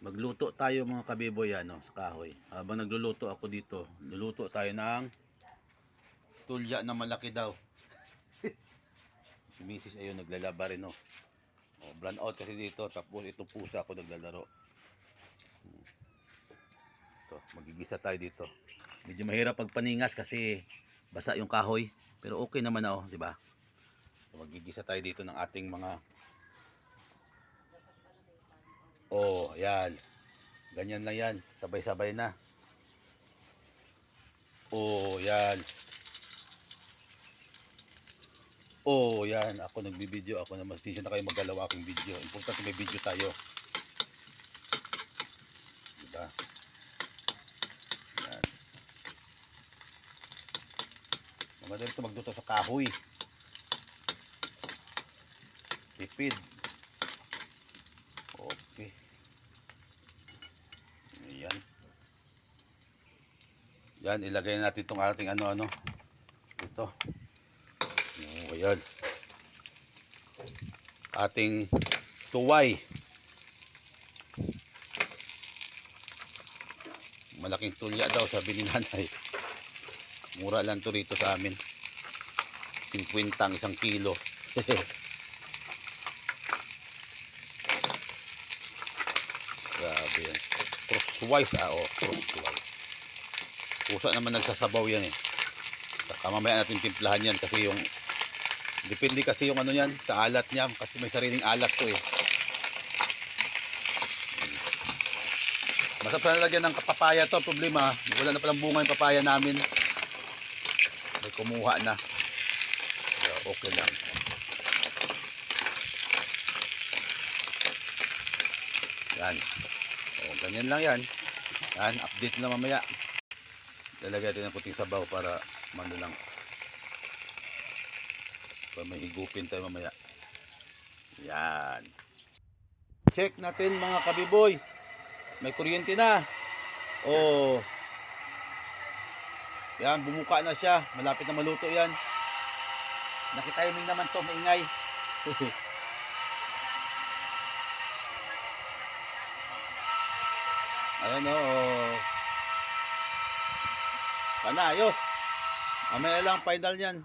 Magluto tayo mga kabiboy ano, sa kahoy. Habang nagluluto ako dito, luluto tayo ng tulya na malaki daw. si Mrs. ayun naglalaba rin oh. oh brown out kasi dito tapos ito pusa ako naglalaro. Ito, magigisa tayo dito. Medyo mahirap pagpaningas kasi basa yung kahoy, pero okay naman na oh, di ba? So, magigisa tayo dito ng ating mga Oh, yan. Ganyan lang yan. Sabay-sabay na. Oh, yan. Oh, yan. Ako nagbibideo. Ako na mas na kayo magalaw aking video. Importante may video tayo. Diba? Yan. Madali ito magluto sa kahoy. Tipid. Okay. Ayan. Yan, ilagay natin itong ating ano-ano. Ito. Oh, ayan. Ating tuway. Malaking tulya daw sabi ni nanay. Mura lang to rito sa amin. 50 ang isang kilo. Grabe yan. Crosswise ah, oh, crosswise. Pusa naman nagsasabaw yan eh. Saka mamaya natin timplahan yan kasi yung depende kasi yung ano yan sa alat niya kasi may sariling alat to eh. Masarap na lagyan ng papaya to, problema, wala na palang bunga yung papaya namin. May kumuha na. Kaya okay lang. Yan. O, ganyan lang yan. Yan, update na mamaya. Lalagay natin ng puting sabaw para mano lang. Para may higupin tayo mamaya. Yan. Check natin mga kabiboy. May kuryente na. Oh. Yan, bumuka na siya. Malapit na maluto yan. Nakitiming naman to, maingay. Ayan o. Oh. Pana, ayos. Mamaya lang, final yan.